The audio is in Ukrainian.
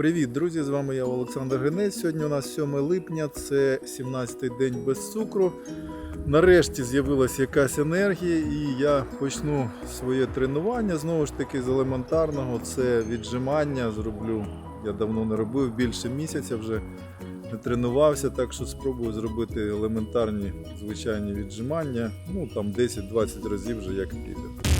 Привіт, друзі! З вами я Олександр Генець. Сьогодні у нас 7 липня, це 17-й день без цукру. Нарешті з'явилася якась енергія, і я почну своє тренування знову ж таки з елементарного. Це віджимання. Зроблю. Я давно не робив, більше місяця вже не тренувався, так що спробую зробити елементарні звичайні віджимання. Ну там 10-20 разів вже як піде.